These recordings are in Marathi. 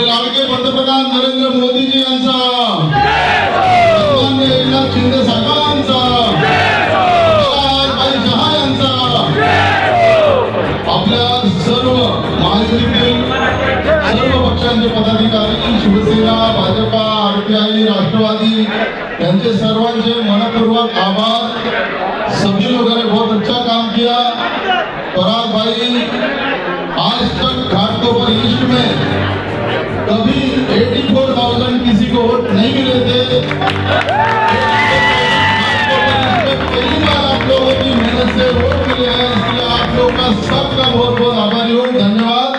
आपले लाडके पंतप्रधान नरेंद्र मोदी जी शिंदे सर्व पदाधिकारी, शिवसेना, भाजपा राष्ट्रवादी सर्वांचे मनपूर्वक आभार. सभी लोगों ने बहुत अच्छा काम किया. पराग भाई आज तक कभी 84,000 किसी को वोट नहीं मिले थे। पहली बार आप लोगों की मेहनत से वोट मिले हैं इसलिए आप लोगों का सबका बहुत बहुत आभारी हूँ। धन्यवाद।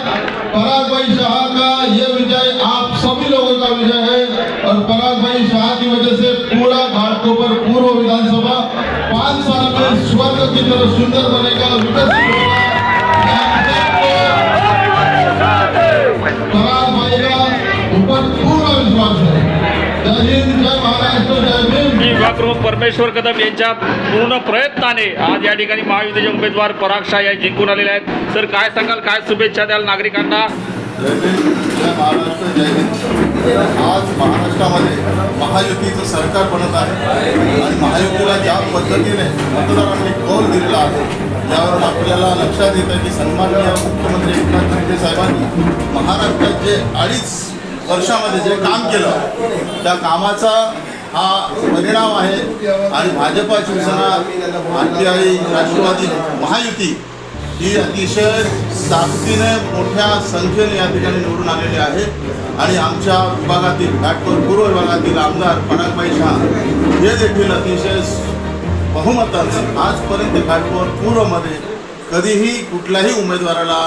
पराग भाई शाह का ये विजय आप सभी लोगों का विजय है और पराग भाई शाह की वजह से पूरा घाटकोपर पूर्व विधानसभा पाँच साल में स्वर्ग की तरह सुंदर बनेगा। प्रमुख परमेश्वर कदम यांच्या पूर्ण प्रयत्नाने आज या ठिकाणी महायुतीचे उमेदवार पराग शाह या जिंकून आलेले आहेत. सर काय सांगाल? काय शुभेच्छा द्याल नागरिकांना? महाराष्ट्र जय हिंद. आज महाराष्ट्रामध्ये महायुतीचं सरकार बनत आहे आणि महायुतीला ज्या पद्धतीने मतदारांनी कौल दिलेला आहे त्यावर आपल्याला लक्षात येतं की सन्माननीय मुख्यमंत्री एकनाथ शिंदे साहेबांनी महाराष्ट्रात जे अडीच वर्षामध्ये जे काम केलं त्या कामाचा हा परिणाम आहे आणि भाजपा शिवसेना आर राष्ट्रवादी महायुती ही अतिशय ताकदीने मोठ्या संख्येने या ठिकाणी निवडून आलेली आहे. आणि आमच्या विभागातील घाटकोर पूर्व विभागातील आमदार परागबाई शाह हे देखील अतिशय बहुमताने आजपर्यंत घाटकोर पूर्वमध्ये कधीही कुठल्याही उमेदवाराला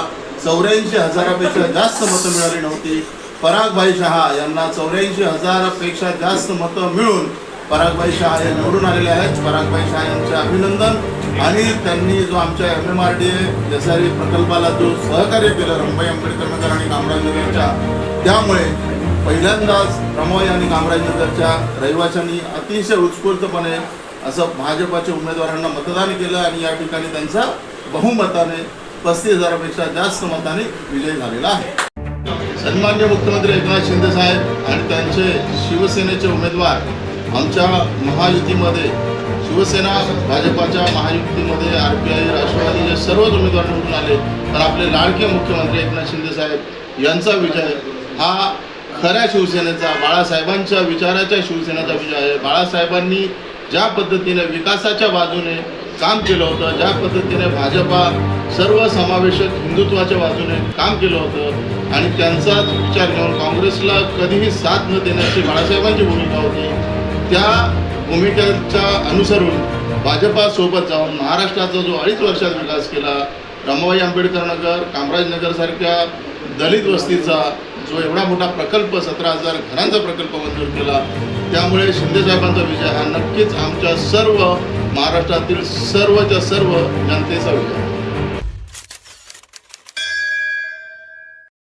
चौऱ्याऐंशी हजारापेक्षा जास्त मतं मिळाली नव्हती. परागभाई शहा यांना चौऱ्याऐंशी हजारापेक्षा जास्त मतं मिळून परागभाई शहा हे निवडून आलेले आहेत. परागभाई शहा यांचे अभिनंदन. आणि त्यांनी जो आमच्या M M R D S R प्रकल्पाला जो सहकार्य केलं रंभाई आंबेडकर नगर आणि कामराजनगरच्या त्यामुळे पहिल्यांदाच रमाई आणि कामराजनगरच्या रहिवाशांनी अतिशय उत्स्फूर्तपणे असं भाजपाच्या उमेदवारांना मतदान केलं आणि या ठिकाणी त्यांचा बहुमताने पस्तीस हजारापेक्षा जास्त मताने विजय झालेला आहे. सन्मान्य मुख्यमंत्री एकनाथ शिंदे साहेब आणि त्यांचे शिवसेनेचे उमेदवार आमच्या महायुतीमध्ये शिवसेना भाजपाच्या महायुतीमध्ये आर पी आय राष्ट्रवादीचे सर्वच उमेदवार निवडून आले. तर आपले लाडके मुख्यमंत्री एकनाथ शिंदे साहेब यांचा विजय हा खऱ्या शिवसेनेचा बाळासाहेबांच्या विचाराच्या शिवसेनेचा विजय आहे. बाळासाहेबांनी ज्या पद्धतीने विकासाच्या बाजूने काम केलं होतं. ज्या पद्धतीने भाजपा सर्व समावेशक हिंदुत्वाच्या बाजूने काम केलं होतं आणि त्यांचाच विचार घेऊन काँग्रेसला कधीही साथ न देण्याची बाळासाहेबांची भूमिका होती त्या भूमिकेच्या अनुसरून भाजपासोबत जाऊन महाराष्ट्राचा जो अडीच वर्षात विकास केला रमाबाई आंबेडकर नगर कामराजनगरसारख्या दलित वस्तीचा जो एवढा मोठा प्रकल्प सतरा हजार घरांचा प्रकल्प मंजूर केला त्यामुळे शिंदेसाहेबांचा विजय हा नक्कीच आमच्या सर्व महाराष्ट्रातील सर्वच्या सर्व जनतेचा विजय.